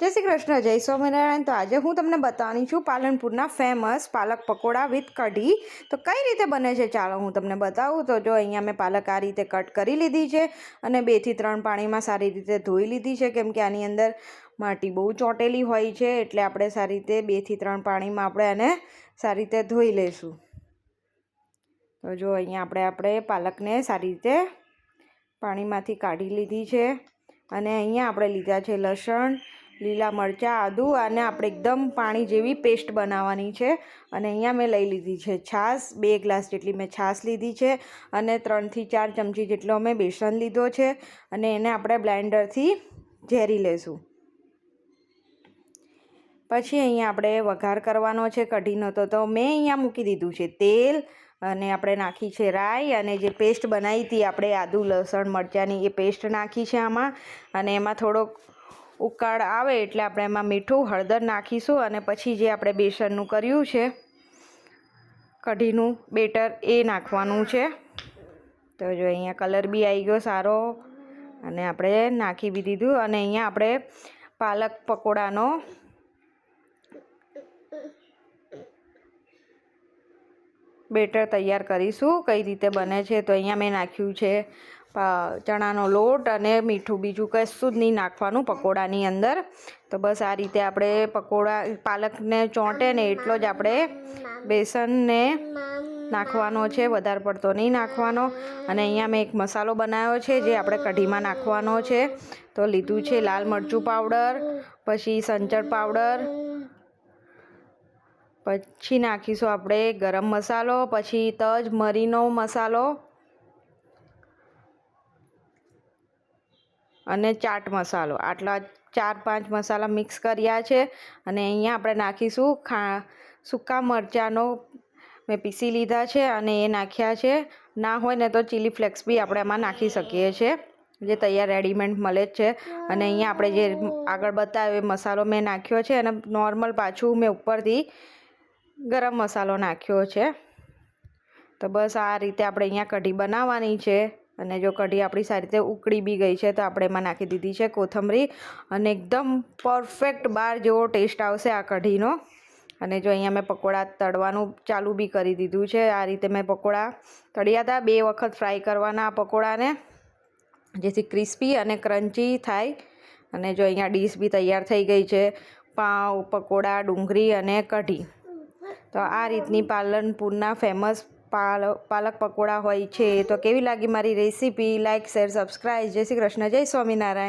જય શ્રી કૃષ્ણ, જય સ્વામિનારાયણ. તો આજે હું તમને બતાવવાની છું પાલનપુરના ફેમસ પાલક પકોડા વિથ કઢી. તો કઈ રીતે બને છે? ચાલો હું તમને બતાવું. તો જો અહીંયા મેં પાલક આ રીતે કટ કરી લીધી છે અને બેથી ત્રણ પાણીમાં સારી રીતે ધોઈ લીધી છે. કેમ કે આની અંદર માટી બહુ ચોંટેલી હોય છે, એટલે આપણે સારી રીતે બેથી ત્રણ પાણીમાં આપણે આને સારી રીતે ધોઈ લઈશું તો જો અહીંયા આપણે આપણે પાલકને સારી રીતે પાણીમાંથી કાઢી લીધી છે. અને અહીંયા આપણે લીધા છે લસણ લીલા મરચાં, આદું અને આપણે એકદમ પાણી જેવી પેસ્ટ બનાવવાની છે. અને અહીંયા મેં લઈ લીધી છે છાશ, બે ગ્લાસ જેટલી મેં છાશ લીધી છે અને ત્રણથી ચાર ચમચી જેટલો અમે બેસન લીધો છે અને એને આપણે બ્લેન્ડરથી ઝેરી લેશું. પછી અહીંયા આપણે વઘાર કરવાનો છે કઢીનો, તો તો મેં અહીંયા મૂકી દીધું છે તેલ અને આપણે નાખી છે રાઈ અને જે પેસ્ટ બનાવી હતી આપણે આદુ, લસણ, મરચાંની એ પેસ્ટ નાખી છે આમાં અને એમાં થોડોક ઉકાળ આવે એટલે આપણે એમાં મીઠું, હળદર નાખીશું અને પછી જે આપણે બેસનનું કર્યું છે, કઢીનું બેટર એ નાખવાનું છે. તો જો અહીંયા કલર બી આવી ગયો સારો અને આપણે નાખી બી દીધું અને અહીંયા આપણે પાલક પકોડાનો બેટર તૈયાર કરીશું. કઈ રીતે બને છે તો અહીંયા મેં નાખ્યું છે ચણાનો લોટ અને મીઠું. બીજું કશું જ નહીં નાખવાનું પકોડાની અંદર. તો બસ આ રીતે આપણે પકોડા, પાલકને ચોંટે ને એટલો જ આપણે બેસનને નાખવાનો છે. વધારે પડતો નહીં નાખવાનો. અને અહીંયા મેં એક મસાલો બનાવ્યો છે જે આપણે કઢીમાં નાખવાનો છે. તો લીધું છે લાલ મરચું પાવડર, પછી સંચળ પાવડર પછી નાખીશું આપણે ગરમ મસાલો, પછી તજ, મરીનો મસાલો અને ચાટ મસાલો. આટલા ચાર પાંચ મસાલા મિક્સ કર્યા છે અને અહીંયા આપણે નાખીશું ખા, સૂકા મરચાંનો મેં પીસી લીધા છે અને એ નાખ્યા છે. ના હોય ને તો ચીલી ફ્લેક્સ બી આપણે એમાં નાખી શકીએ છીએ જે તૈયાર રેડીમેડ મળે જ છે. અને અહીંયા આપણે જે આગળ બતાવ્યો મસાલો મેં નાખ્યો છે અને નોર્મલ પાછું મેં ઉપરથી ગરમ મસાલો નાખ્યો છે. તો બસ આ રીતે આપણે અહીંયા કઢી બનાવવાની છે. અને જો કઢી આપણી સારી રીતે ઉકળી બી ગઈ છે, તો આપણે એમાં નાખી દીધી છે કોથમરી. અને એકદમ પરફેક્ટ બાર જેવો ટેસ્ટ આવશે આ કઢીનો. અને જો અહીંયા મેં પકોડા તળવાનું ચાલુ બી કરી દીધું છે. આ રીતે મેં પકોડા તળ્યા હતા, બે વખત ફ્રાય કરવાના આ પકોડાને. જેથી ક્રિસ્પી અને ક્રન્ચી થાય. અને જો અહીંયા ડીશ બી તૈયાર થઈ ગઈ છે, પાઉં, પકોડા, ડુંગળી અને કઢી. તો આ રીતની પાલનપુરના ફેમસ પાલ, પાલક પકોડા હોય છે. તો કેવી લાગી મારી રેસીપી લાઇક શેર સબસ્ક્રાઈબ જય શ્રી કૃષ્ણ. જય સ્વામિનારાયણ.